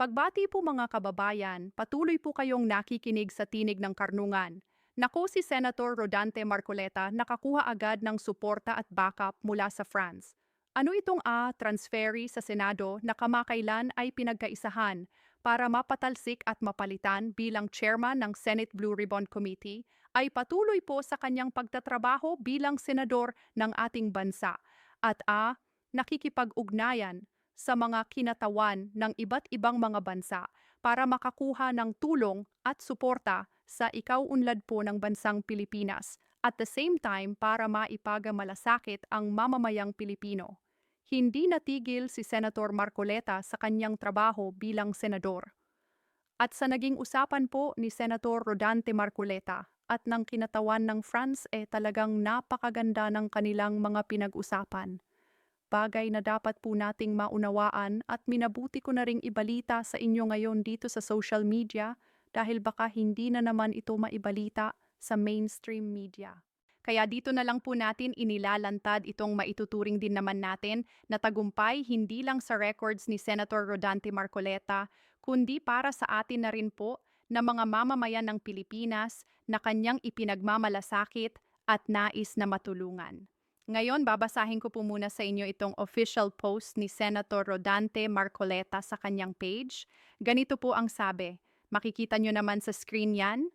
Pagbati po mga kababayan, patuloy po kayong nakikinig sa Tinig ng Karnungan. Nako si Senator Rodante Marcoleta nakakuha agad ng suporta at backup mula sa France. Ano itong A, transferi sa Senado na kamakailan ay pinagkaisahan para mapatalsik at mapalitan bilang chairman ng Senate Blue Ribbon Committee ay patuloy po sa kanyang pagtatrabaho bilang senador ng ating bansa at A, nakikipag-ugnayan sa mga kinatawan ng iba't ibang mga bansa para makakuha ng tulong at suporta sa ikaw-unlad po ng bansang Pilipinas at the same time para maipagamalasakit ang mamamayang Pilipino. Hindi natigil si Senator Marcoleta sa kanyang trabaho bilang senador. At sa naging usapan po ni Senator Rodante Marcoleta at ng kinatawan ng France eh talagang napakaganda ng kanilang mga pinag-usapan bagay na dapat po nating maunawaan at minabuti ko na ring ibalita sa inyo ngayon dito sa social media dahil baka hindi na naman ito maibalita sa mainstream media. Kaya dito na lang po natin inilalantad itong maituturing din naman natin na tagumpay hindi lang sa records ni Senator Rodante Marcoleta, kundi para sa atin na rin po na mga mamamayan ng Pilipinas na kanyang ipinagmamalasakit at nais na matulungan. Ngayon, babasahin ko po muna sa inyo itong official post ni Senator Rodante Marcoleta sa kanyang page. Ganito po ang sabi. Makikita nyo naman sa screen yan?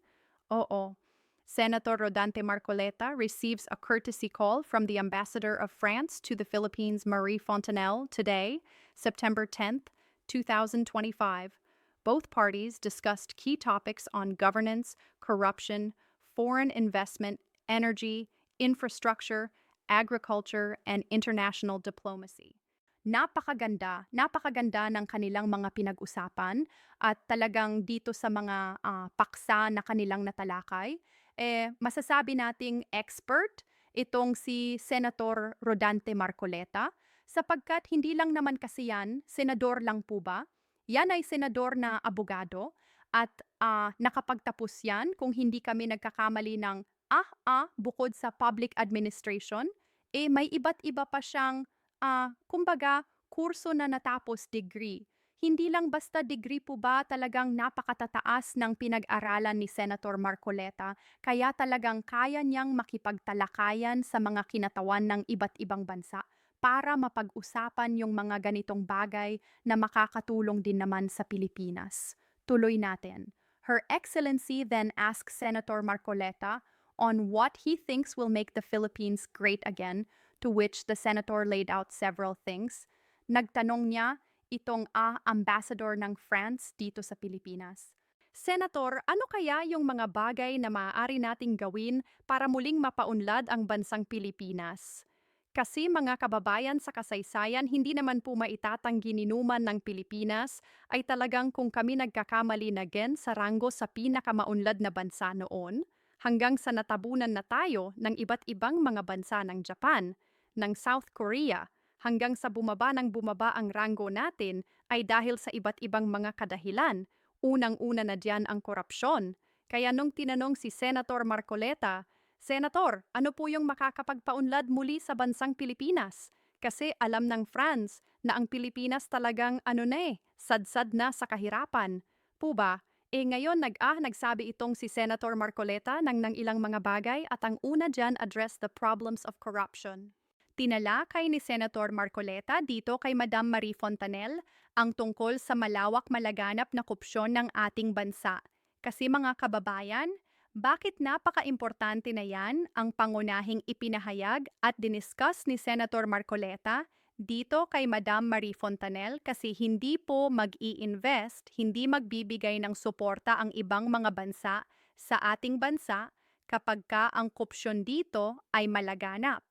Oo. Senator Rodante Marcoleta receives a courtesy call from the Ambassador of France to the Philippines, Marie Fontanelle, today, September 10th, 2025. Both parties discussed key topics on governance, corruption, foreign investment, energy, infrastructure, agriculture, and international diplomacy. Napakaganda, napakaganda ng kanilang mga pinag-usapan at talagang dito sa mga ah, paksa na kanilang natalakay, eh, masasabi nating expert itong si Senator Rodante Marcoleta sapagkat hindi lang naman kasi yan, senador lang po ba? Yan ay senador na abogado at ah, nakapagtapos yan kung hindi kami nagkakamali ng ah, ah, bukod sa public administration, eh may iba't iba pa siyang, ah, kumbaga, kurso na natapos degree. Hindi lang basta degree po ba talagang napakatataas ng pinag-aralan ni Senator Marcoleta, kaya talagang kaya niyang makipagtalakayan sa mga kinatawan ng iba't ibang bansa para mapag-usapan yung mga ganitong bagay na makakatulong din naman sa Pilipinas. Tuloy natin. Her Excellency then asked Senator Marcoleta on what he thinks will make the Philippines great again, to which the senator laid out several things. Nagtanong niya itong ah, ambassador ng France dito sa Pilipinas. Senator, ano kaya yung mga bagay na maaari nating gawin para muling mapaunlad ang bansang Pilipinas? Kasi mga kababayan sa kasaysayan, hindi naman po maitatanggi ninuman ng Pilipinas ay talagang kung kami nagkakamali na gen sa ranggo sa pinakamaunlad na bansa noon, hanggang sa natabunan na tayo ng iba't ibang mga bansa ng Japan, ng South Korea, hanggang sa bumaba ng bumaba ang ranggo natin ay dahil sa iba't ibang mga kadahilan. Unang-una na diyan ang korupsyon. Kaya nung tinanong si Senator Marcoleta, Senator, ano po yung makakapagpaunlad muli sa bansang Pilipinas? Kasi alam ng France na ang Pilipinas talagang ano na eh, sadsad na sa kahirapan. Po ba, eh ngayon nag-ah nagsabi itong si Senator Marcoleta ng ng ilang mga bagay at ang una dyan address the problems of corruption. Tinalakay ni Senator Marcoleta dito kay Madam Marie Fontanel ang tungkol sa malawak malaganap na kupsyon ng ating bansa. Kasi mga kababayan, bakit napaka-importante na yan ang pangunahing ipinahayag at diniscuss ni Senator Marcoleta dito kay Madam Marie Fontanel kasi hindi po mag-i-invest, hindi magbibigay ng suporta ang ibang mga bansa sa ating bansa kapag ka ang kupsyon dito ay malaganap.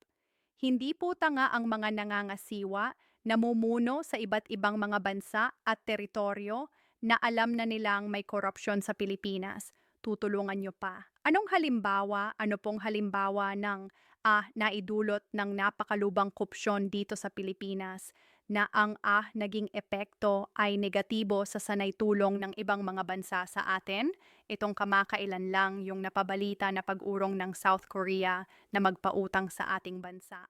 Hindi po tanga ang mga nangangasiwa, namumuno sa iba't ibang mga bansa at teritoryo na alam na nilang may korupsyon sa Pilipinas. Tutulungan nyo pa. Anong halimbawa, ano pong halimbawa ng ah, naidulot ng napakalubang korupsyon dito sa Pilipinas na ang ah naging epekto ay negatibo sa sanay tulong ng ibang mga bansa sa atin? Itong kamakailan lang yung napabalita na pag-urong ng South Korea na magpautang sa ating bansa.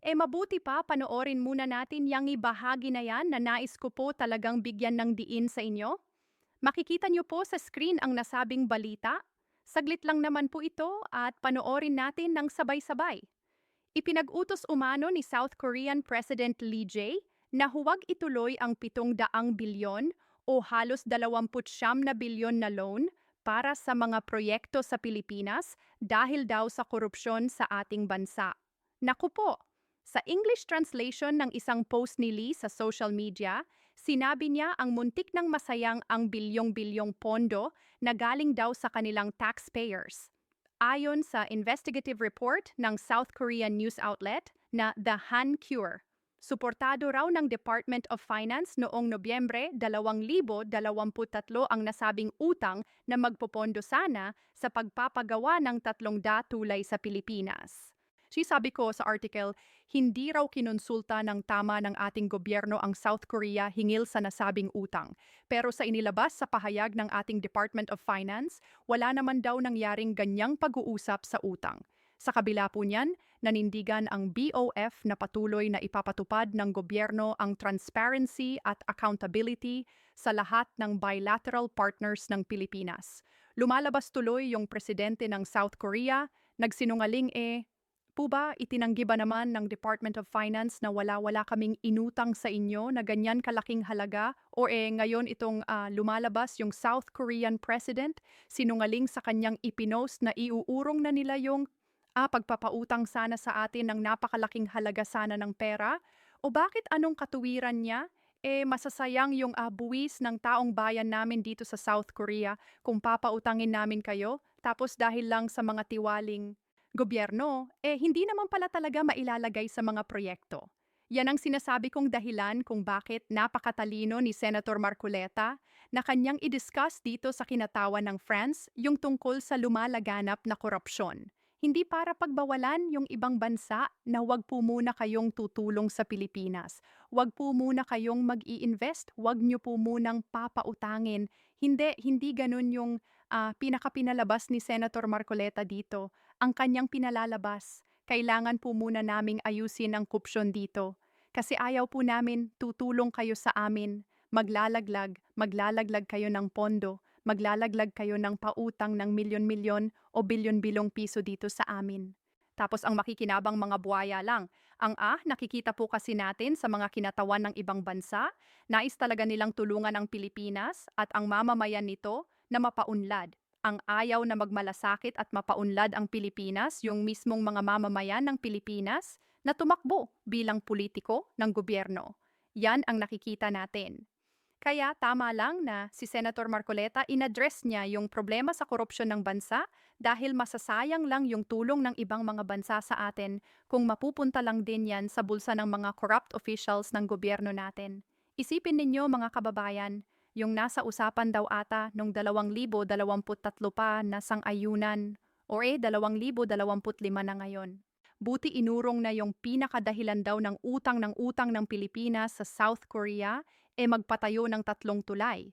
Eh mabuti pa panoorin muna natin yang ibahagi na yan na nais ko po talagang bigyan ng diin sa inyo. Makikita niyo po sa screen ang nasabing balita. Saglit lang naman po ito at panoorin natin ng sabay-sabay. Ipinag-utos umano ni South Korean President Lee Jae na huwag ituloy ang 700 bilyon o halos 29 na bilyon na loan para sa mga proyekto sa Pilipinas dahil daw sa korupsyon sa ating bansa. Naku po, sa English translation ng isang post ni Lee sa social media, sinabi niya ang muntik ng masayang ang bilyong-bilyong pondo na galing daw sa kanilang taxpayers. Ayon sa investigative report ng South Korean news outlet na The Han Cure, suportado raw ng Department of Finance noong Nobyembre 2023 ang nasabing utang na magpopondo sana sa pagpapagawa ng tatlong datulay sa Pilipinas. Si sabi ko sa article, hindi raw kinonsulta ng tama ng ating gobyerno ang South Korea hingil sa nasabing utang. Pero sa inilabas sa pahayag ng ating Department of Finance, wala naman daw nangyaring ganyang pag-uusap sa utang. Sa kabila po niyan, nanindigan ang BOF na patuloy na ipapatupad ng gobyerno ang transparency at accountability sa lahat ng bilateral partners ng Pilipinas. Lumalabas tuloy yung presidente ng South Korea, nagsinungaling eh, po ba itinanggi ba naman ng Department of Finance na wala-wala kaming inutang sa inyo na ganyan kalaking halaga? O eh ngayon itong ah, lumalabas yung South Korean President, sinungaling sa kanyang ipinost na iuurong na nila yung ah, pagpapautang sana sa atin ng napakalaking halaga sana ng pera? O bakit anong katuwiran niya? Eh masasayang yung ah, buwis ng taong bayan namin dito sa South Korea kung papautangin namin kayo, tapos dahil lang sa mga tiwaling gobyerno, eh hindi naman pala talaga mailalagay sa mga proyekto. Yan ang sinasabi kong dahilan kung bakit napakatalino ni Senator Marcoleta na kanyang i-discuss dito sa kinatawan ng France yung tungkol sa lumalaganap na korupsyon. Hindi para pagbawalan yung ibang bansa na wag po muna kayong tutulong sa Pilipinas. Wag po muna kayong mag-i-invest, wag nyo po munang papautangin. Hindi, hindi ganun yung ah, pinakapinalabas ni Senator Marcoleta dito ang kanyang pinalalabas. Kailangan po muna naming ayusin ang kupsyon dito. Kasi ayaw po namin tutulong kayo sa amin. Maglalaglag, maglalaglag kayo ng pondo, maglalaglag kayo ng pautang ng milyon-milyon o bilyon-bilong piso dito sa amin. Tapos ang makikinabang mga buhaya lang. Ang ah, nakikita po kasi natin sa mga kinatawan ng ibang bansa, nais talaga nilang tulungan ang Pilipinas at ang mamamayan nito na mapaunlad ang ayaw na magmalasakit at mapaunlad ang Pilipinas, yung mismong mga mamamayan ng Pilipinas, na tumakbo bilang politiko ng gobyerno. Yan ang nakikita natin. Kaya tama lang na si Senator Marcoleta inaddress niya yung problema sa korupsyon ng bansa dahil masasayang lang yung tulong ng ibang mga bansa sa atin kung mapupunta lang din yan sa bulsa ng mga corrupt officials ng gobyerno natin. Isipin ninyo mga kababayan, yung nasa usapan daw ata nung 2023 pa na sang-ayunan o eh 2025 na ngayon. Buti inurong na yung pinakadahilan daw ng utang ng utang ng Pilipinas sa South Korea e magpatayo ng tatlong tulay.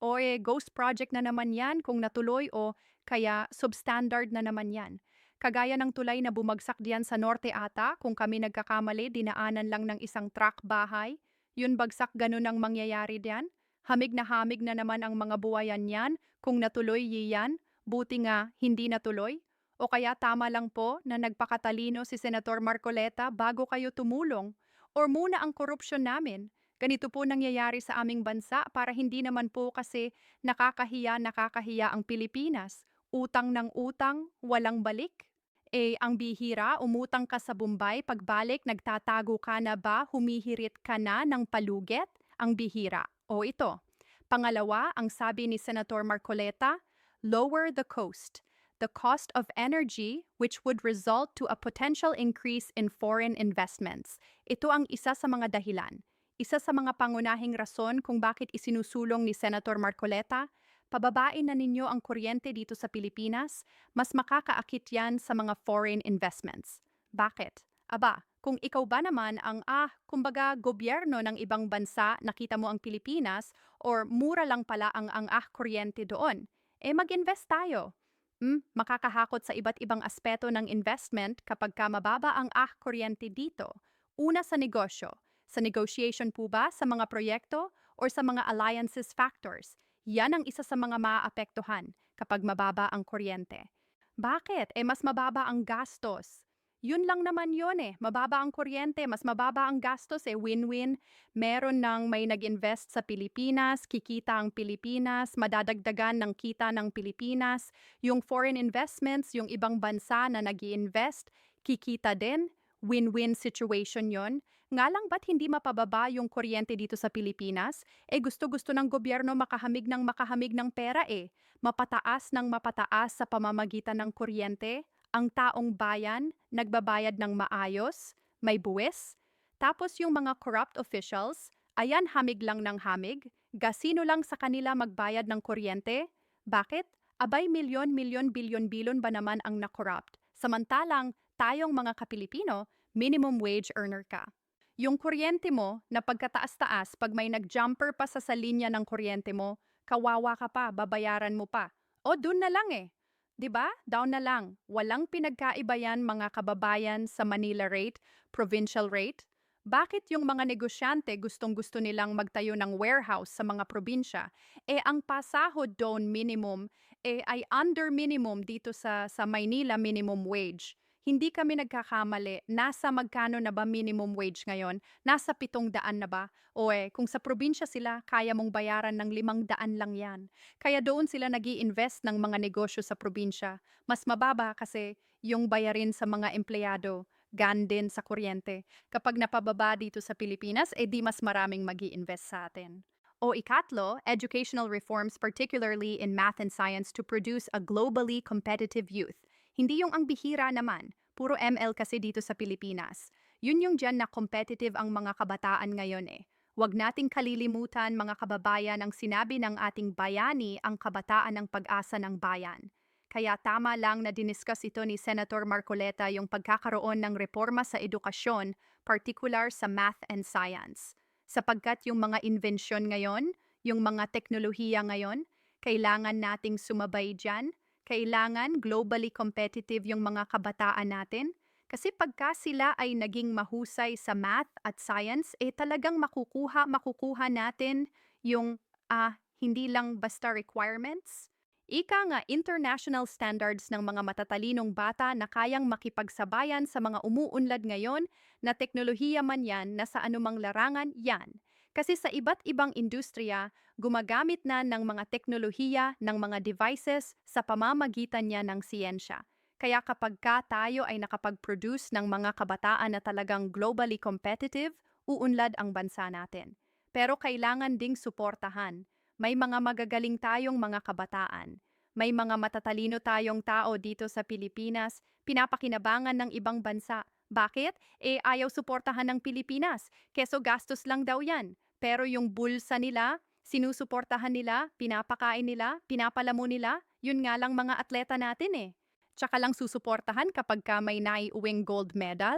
O eh ghost project na naman yan kung natuloy o kaya substandard na naman yan. Kagaya ng tulay na bumagsak diyan sa norte ata kung kami nagkakamali dinaanan lang ng isang truck bahay. Yun bagsak ganun ang mangyayari diyan. Hamig na hamig na naman ang mga buwayan niyan kung natuloy yiyan, buti nga hindi natuloy. O kaya tama lang po na nagpakatalino si Senator Marcoleta bago kayo tumulong. Or muna ang korupsyon namin. Ganito po nangyayari sa aming bansa para hindi naman po kasi nakakahiya nakakahiya ang Pilipinas. Utang ng utang, walang balik. Eh, ang bihira, umutang ka sa Bombay, pagbalik, nagtatago ka na ba, humihirit ka na ng paluget? Ang bihira. O ito, pangalawa, ang sabi ni Senator Marcoleta, lower the cost, the cost of energy which would result to a potential increase in foreign investments. Ito ang isa sa mga dahilan. Isa sa mga pangunahing rason kung bakit isinusulong ni Senator Marcoleta, pababain na ninyo ang kuryente dito sa Pilipinas, mas makakaakit yan sa mga foreign investments. Bakit? Aba, kung ikaw ba naman ang ah, kumbaga gobyerno ng ibang bansa, nakita mo ang Pilipinas or mura lang pala ang ang ah kuryente doon, eh mag-invest tayo. Hmm, makakahakot sa iba't ibang aspeto ng investment kapag ka mababa ang ah kuryente dito. Una sa negosyo. Sa negotiation po ba sa mga proyekto or sa mga alliances factors? Yan ang isa sa mga maaapektuhan kapag mababa ang kuryente. Bakit? Eh mas mababa ang gastos. Yun lang naman yun eh. Mababa ang kuryente, mas mababa ang gastos eh. Win-win. Meron nang may nag-invest sa Pilipinas, kikita ang Pilipinas, madadagdagan ng kita ng Pilipinas. Yung foreign investments, yung ibang bansa na nag invest kikita din. Win-win situation yon. Nga lang ba't hindi mapababa yung kuryente dito sa Pilipinas? Eh gusto-gusto ng gobyerno makahamig ng makahamig ng pera eh. Mapataas ng mapataas sa pamamagitan ng kuryente ang taong bayan nagbabayad ng maayos, may buwis, tapos yung mga corrupt officials, ayan hamig lang ng hamig, gasino lang sa kanila magbayad ng kuryente. Bakit? Abay milyon, milyon, bilyon, bilyon ba naman ang na-corrupt? Samantalang, tayong mga Kapilipino, minimum wage earner ka. Yung kuryente mo, na pagkataas-taas, pag may nag-jumper pa sa sa linya ng kuryente mo, kawawa ka pa, babayaran mo pa. O, dun na lang eh. 'Di ba? Down na lang. Walang pinagkaiba yan mga kababayan sa Manila rate, provincial rate. Bakit yung mga negosyante gustong-gusto nilang magtayo ng warehouse sa mga probinsya? Eh ang pasahod doon minimum eh ay under minimum dito sa sa Maynila minimum wage. Hindi kami nagkakamali. Nasa magkano na ba minimum wage ngayon? Nasa pitong daan na ba? O eh, kung sa probinsya sila, kaya mong bayaran ng limang daan lang yan. Kaya doon sila nag invest ng mga negosyo sa probinsya. Mas mababa kasi yung bayarin sa mga empleyado gan din sa kuryente. Kapag napababa dito sa Pilipinas, eh di mas maraming mag invest sa atin. O ikatlo, educational reforms particularly in math and science to produce a globally competitive youth. Hindi yung ang bihira naman, puro ML kasi dito sa Pilipinas. Yun yung dyan na competitive ang mga kabataan ngayon eh. Huwag nating kalilimutan mga kababayan ang sinabi ng ating bayani ang kabataan ng pag-asa ng bayan. Kaya tama lang na diniskas ito ni Senator Marcoleta yung pagkakaroon ng reforma sa edukasyon, particular sa math and science. Sapagkat yung mga invensyon ngayon, yung mga teknolohiya ngayon, kailangan nating sumabay dyan kailangan globally competitive yung mga kabataan natin kasi pagka sila ay naging mahusay sa math at science, eh talagang makukuha, makukuha natin yung ah, hindi lang basta requirements. Ika nga international standards ng mga matatalinong bata na kayang makipagsabayan sa mga umuunlad ngayon na teknolohiya man yan na sa anumang larangan yan. Kasi sa iba't ibang industriya, gumagamit na ng mga teknolohiya ng mga devices sa pamamagitan niya ng siyensya. Kaya kapag ka tayo ay nakapag-produce ng mga kabataan na talagang globally competitive, uunlad ang bansa natin. Pero kailangan ding suportahan. May mga magagaling tayong mga kabataan. May mga matatalino tayong tao dito sa Pilipinas, pinapakinabangan ng ibang bansa. Bakit? Eh ayaw suportahan ng Pilipinas, keso gastos lang daw yan. Pero yung bulsa nila, sinusuportahan nila, pinapakain nila, pinapalamo nila, yun nga lang mga atleta natin eh. Tsaka lang susuportahan kapag ka may naiuwing gold medal.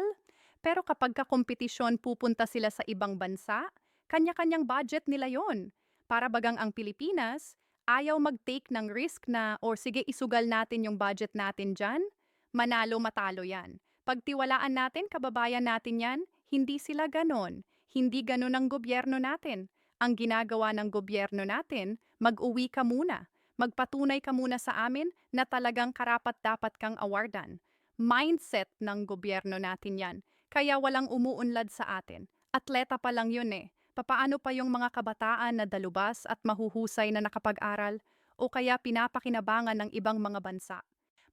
Pero kapag ka kompetisyon pupunta sila sa ibang bansa, kanya-kanyang budget nila yon. Para bagang ang Pilipinas, ayaw mag-take ng risk na or sige isugal natin yung budget natin dyan, manalo matalo yan. Pagtiwalaan natin, kababayan natin yan, hindi sila ganon. Hindi ganun ang gobyerno natin. Ang ginagawa ng gobyerno natin, mag-uwi ka muna. Magpatunay ka muna sa amin na talagang karapat-dapat kang awardan. Mindset ng gobyerno natin yan. Kaya walang umuunlad sa atin. Atleta pa lang yun eh. Papaano pa yung mga kabataan na dalubas at mahuhusay na nakapag-aral o kaya pinapakinabangan ng ibang mga bansa.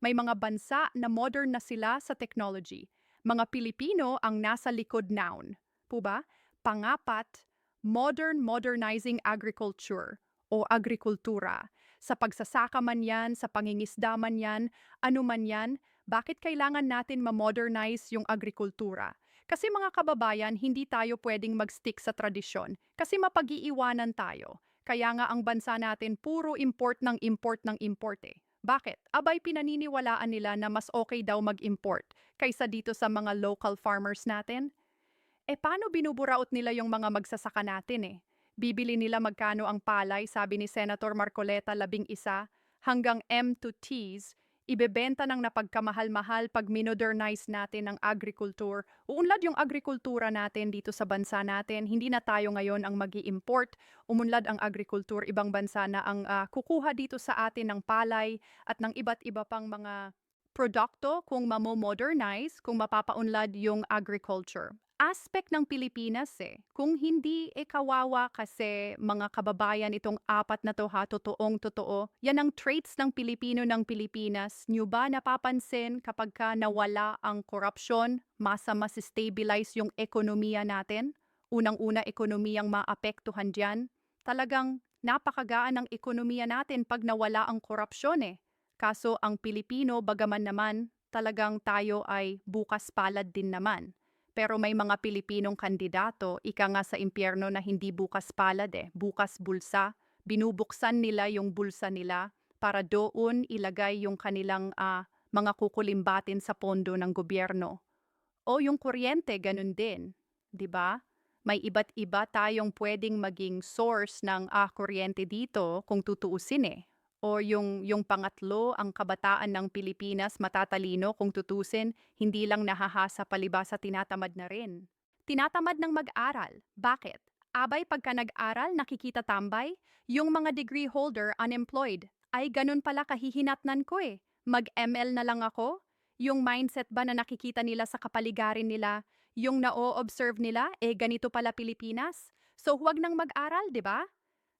May mga bansa na modern na sila sa technology. Mga Pilipino ang nasa likod noun. Po ba? Pangapat, modern modernizing agriculture o agrikultura. Sa pagsasaka man yan, sa pangingisda man yan, ano man yan, bakit kailangan natin ma-modernize yung agrikultura? Kasi mga kababayan, hindi tayo pwedeng mag-stick sa tradisyon kasi mapag-iiwanan tayo. Kaya nga ang bansa natin puro import ng import ng import eh. Bakit? Abay pinaniniwalaan nila na mas okay daw mag-import kaysa dito sa mga local farmers natin? Eh paano binuburaot nila yung mga magsasaka natin eh? Bibili nila magkano ang palay, sabi ni Senator Marcoleta labing isa, hanggang M to T's, ibebenta ng napagkamahal-mahal pag minodernize natin ang agriculture. Uunlad yung agrikultura natin dito sa bansa natin. Hindi na tayo ngayon ang mag import Umunlad ang agriculture, ibang bansa na ang ah, kukuha dito sa atin ng palay at ng iba't iba pang mga produkto kung mamo-modernize, kung mapapaunlad yung agriculture aspect ng Pilipinas eh. Kung hindi, eh kawawa kasi mga kababayan itong apat na to ha, totoong totoo. Yan ang traits ng Pilipino ng Pilipinas. Nyo ba napapansin kapag ka nawala ang korupsyon, masa mas stabilize yung ekonomiya natin? Unang-una ekonomiyang maapektuhan dyan. Talagang napakagaan ng ekonomiya natin pag nawala ang korupsyon eh. Kaso ang Pilipino, bagaman naman, talagang tayo ay bukas palad din naman. Pero may mga Pilipinong kandidato, ika nga sa impyerno na hindi bukas palad eh, bukas bulsa. Binubuksan nila yung bulsa nila para doon ilagay yung kanilang uh, mga kukulimbatin sa pondo ng gobyerno. O yung kuryente, ganun din. 'di ba? May iba't iba tayong pwedeng maging source ng ah, kuryente dito kung tutuusin eh o yung, yung pangatlo, ang kabataan ng Pilipinas matatalino kung tutusin, hindi lang nahahasa palibasa tinatamad na rin. Tinatamad ng mag-aral. Bakit? Abay pagka nag-aral, nakikita tambay, yung mga degree holder unemployed. Ay ganun pala kahihinatnan ko eh. Mag-ML na lang ako? Yung mindset ba na nakikita nila sa kapaligiran nila, yung na-observe nila, eh ganito pala Pilipinas? So huwag nang mag-aral, di ba?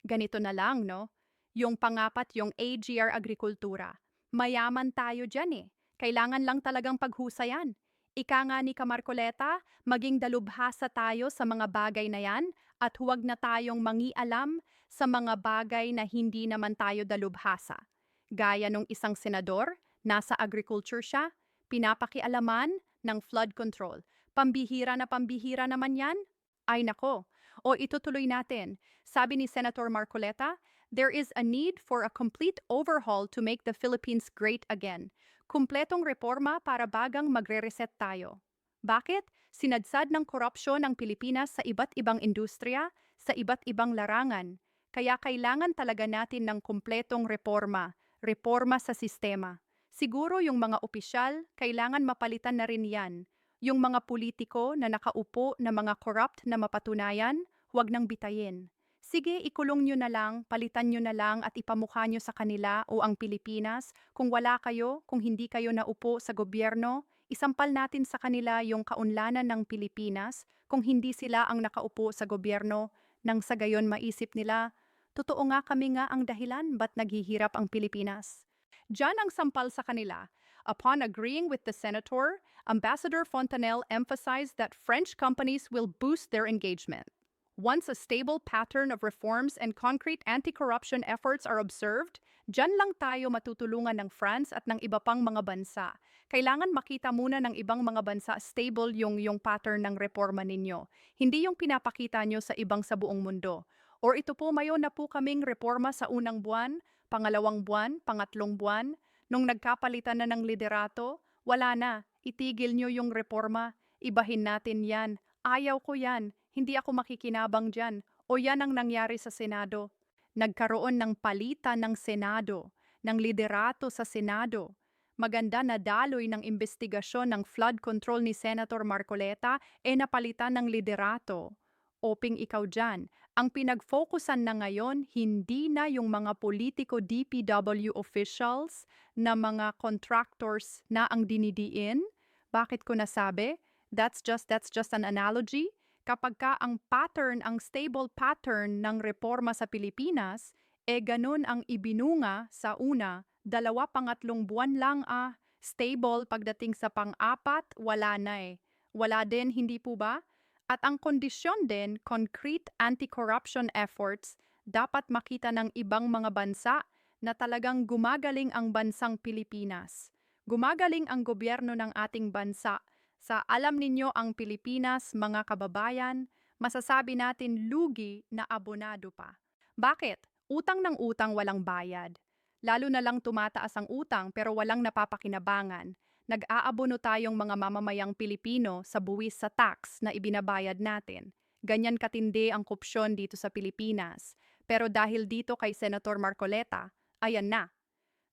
Ganito na lang, no? Yung pangapat, yung AGR Agrikultura. Mayaman tayo dyan eh. Kailangan lang talagang paghusayan. Ika nga ni Kamarkoleta, maging dalubhasa tayo sa mga bagay na yan at huwag na tayong mangialam sa mga bagay na hindi naman tayo dalubhasa. Gaya nung isang senador, nasa agriculture siya, pinapakialaman ng flood control. Pambihira na pambihira naman yan? Ay nako, o itutuloy natin. Sabi ni Senator Marcoleta, there is a need for a complete overhaul to make the Philippines great again. Kumpletong reforma para bagang magre-reset tayo. Bakit? Sinadsad ng korupsyon ng Pilipinas sa iba't ibang industriya, sa iba't ibang larangan. Kaya kailangan talaga natin ng kumpletong reforma, reforma sa sistema. Siguro yung mga opisyal, kailangan mapalitan na rin yan. Yung mga politiko na nakaupo na mga corrupt na mapatunayan, huwag nang bitayin. Sige, ikulong nyo na lang, palitan nyo na lang at ipamukha nyo sa kanila o ang Pilipinas kung wala kayo, kung hindi kayo naupo sa gobyerno, isampal natin sa kanila yung kaunlanan ng Pilipinas kung hindi sila ang nakaupo sa gobyerno nang sa gayon maisip nila, totoo nga kami nga ang dahilan ba't naghihirap ang Pilipinas. Diyan ang sampal sa kanila. Upon agreeing with the senator, Ambassador Fontanelle emphasized that French companies will boost their engagement. Once a stable pattern of reforms and concrete anti-corruption efforts are observed, dyan lang tayo matutulungan ng France at ng iba pang mga bansa. Kailangan makita muna ng ibang mga bansa stable yung, yung pattern ng reforma ninyo. Hindi yung pinapakita nyo sa ibang sa buong mundo. Or ito po mayo na po kaming reforma sa unang buwan, pangalawang buwan, pangatlong buwan. Nung nagkapalitan na ng liderato, wala na, itigil nyo yung reforma, ibahin natin yan. Ayaw ko yan, hindi ako makikinabang dyan. O yan ang nangyari sa Senado. Nagkaroon ng palitan ng Senado, ng liderato sa Senado. Maganda na daloy ng investigasyon ng flood control ni Senator Marcoleta e napalitan ng liderato. Oping ikaw dyan, ang pinag-focusan na ngayon hindi na yung mga politiko DPW officials na mga contractors na ang dinidiin. Bakit ko nasabi? That's just that's just an analogy kapag ka ang pattern, ang stable pattern ng reforma sa Pilipinas, e eh ganun ang ibinunga sa una, dalawa pangatlong buwan lang ah, stable pagdating sa pang-apat, wala na eh. Wala din, hindi po ba? At ang kondisyon din, concrete anti-corruption efforts, dapat makita ng ibang mga bansa na talagang gumagaling ang bansang Pilipinas. Gumagaling ang gobyerno ng ating bansa sa alam ninyo ang Pilipinas, mga kababayan, masasabi natin lugi na abonado pa. Bakit? Utang ng utang walang bayad. Lalo na lang tumataas ang utang pero walang napapakinabangan. Nag-aabono tayong mga mamamayang Pilipino sa buwis sa tax na ibinabayad natin. Ganyan katindi ang kupsyon dito sa Pilipinas. Pero dahil dito kay Senator Marcoleta, ayan na.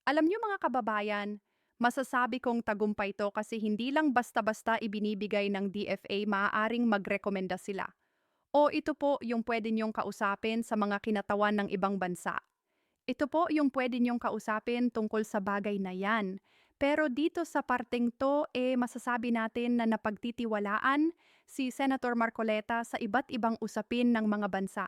Alam niyo mga kababayan, Masasabi kong tagumpay to kasi hindi lang basta-basta ibinibigay ng DFA maaaring magrekomenda sila. O ito po yung pwede niyong kausapin sa mga kinatawan ng ibang bansa. Ito po yung pwede niyong kausapin tungkol sa bagay na yan. Pero dito sa parteng to, eh masasabi natin na napagtitiwalaan si Senator Marcoleta sa iba't ibang usapin ng mga bansa.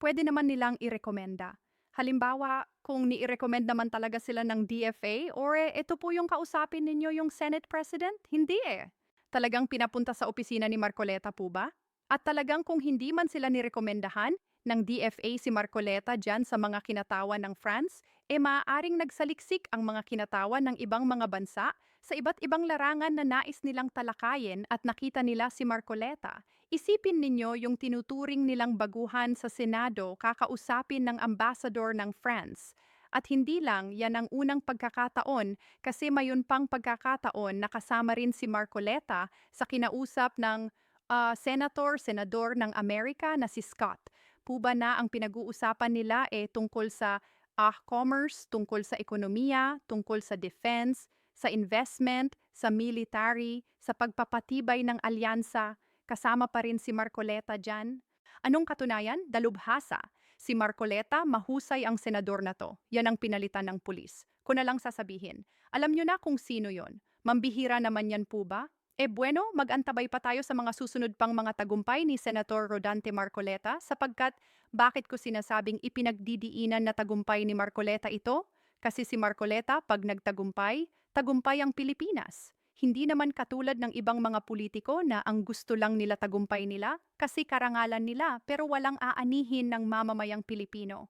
Pwede naman nilang irekomenda. Halimbawa, kung ni-recommend naman talaga sila ng DFA or eh, ito po yung kausapin ninyo yung Senate President? Hindi eh. Talagang pinapunta sa opisina ni Marcoleta po ba? At talagang kung hindi man sila nirekomendahan ng DFA si Marcoleta dyan sa mga kinatawan ng France, e maaaring nagsaliksik ang mga kinatawan ng ibang mga bansa sa iba't ibang larangan na nais nilang talakayin at nakita nila si Marcoleta. Isipin ninyo yung tinuturing nilang baguhan sa Senado kakausapin ng ambassador ng France. At hindi lang yan ang unang pagkakataon kasi mayon pang pagkakataon na kasama rin si Marcoleta sa kinausap ng ah, senator, senador ng Amerika na si Scott. Puba na ang pinag-uusapan nila eh tungkol sa ah, commerce, tungkol sa ekonomiya, tungkol sa defense, sa investment, sa military, sa pagpapatibay ng alyansa. Kasama pa rin si Marcoleta dyan. Anong katunayan? Dalubhasa. Si Marcoleta, mahusay ang senador na to. Yan ang pinalitan ng pulis. Kung na lang sasabihin. Alam nyo na kung sino yon. Mambihira naman yan po ba? Eh bueno, mag-antabay pa tayo sa mga susunod pang mga tagumpay ni Senator Rodante Marcoleta sapagkat bakit ko sinasabing ipinagdidiinan na tagumpay ni Marcoleta ito? Kasi si Marcoleta pag nagtagumpay, tagumpay ang Pilipinas. Hindi naman katulad ng ibang mga politiko na ang gusto lang nila tagumpay nila kasi karangalan nila pero walang aanihin ng mamamayang Pilipino.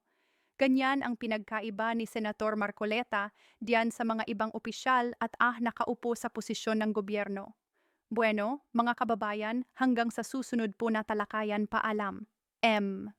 Ganyan ang pinagkaiba ni Senator Marcoleta diyan sa mga ibang opisyal at ah nakaupo sa posisyon ng gobyerno. Bueno, mga kababayan, hanggang sa susunod po na talakayan paalam. M.